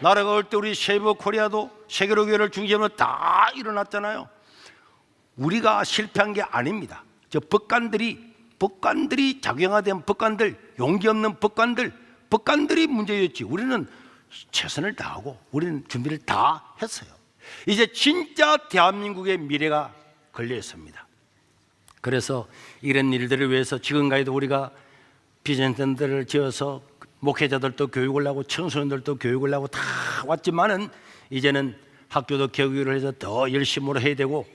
나라가 올 때 우리 세이버 코리아도 세계로 교회를 중심으로 다 일어났잖아요. 우리가 실패한 게 아닙니다. 저 법관들이 법관들이 작용화된 법관들 용기 없는 법관들 법관들이 문제였지. 우리는 최선을 다하고 우리는 준비를 다 했어요. 이제 진짜 대한민국의 미래가 걸려 있습니다. 그래서 이런 일들을 위해서 지금까지도 우리가 비전센터를 지어서 목회자들도 교육을 하고 청소년들도 교육을 하고 다 왔지만은 이제는 학교도 교육을 해서 더 열심으로 해야 되고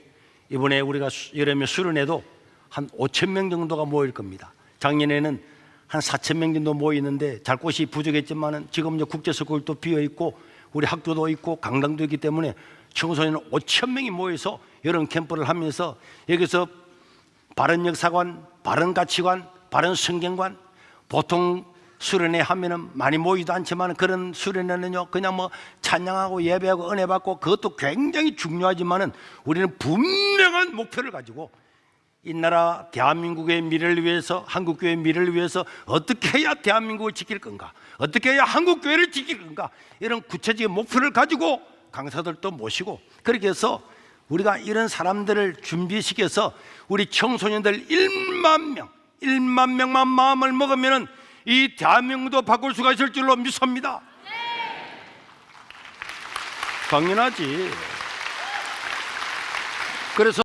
이번에 우리가 수- 여름에 수련회도 한 5천 명 정도가 모일 겁니다. 작년에는 한 4천 명 정도 모이는데 잘 곳이 부족했지만은 지금 이제 국제스쿨도 비어 있고 우리 학교도 있고 강당도 있기 때문에 청소년 5천 명이 모여서 여름 캠프를 하면서 여기서 바른 역사관, 바른 가치관, 바른 성경관 보통 수련회 하면은 많이 모이도 않지만 그런 수련회는요 그냥 뭐 찬양하고 예배하고 은혜 받고 그것도 굉장히 중요하지만은 우리는 분명한 목표를 가지고 이 나라 대한민국의 미래를 위해서 한국 교회의 미래를 위해서 어떻게 해야 대한민국을 지킬 건가? 어떻게 해야 한국 교회를 지킬 건가? 이런 구체적인 목표를 가지고 강사들도 모시고 그렇게 해서 우리가 이런 사람들을 준비시켜서 우리 청소년들 1만 명 1만 명만 마음을 먹으면은 이 대한민국도 바꿀 수가 있을 줄로 믿습니다. 당연하지. 그래서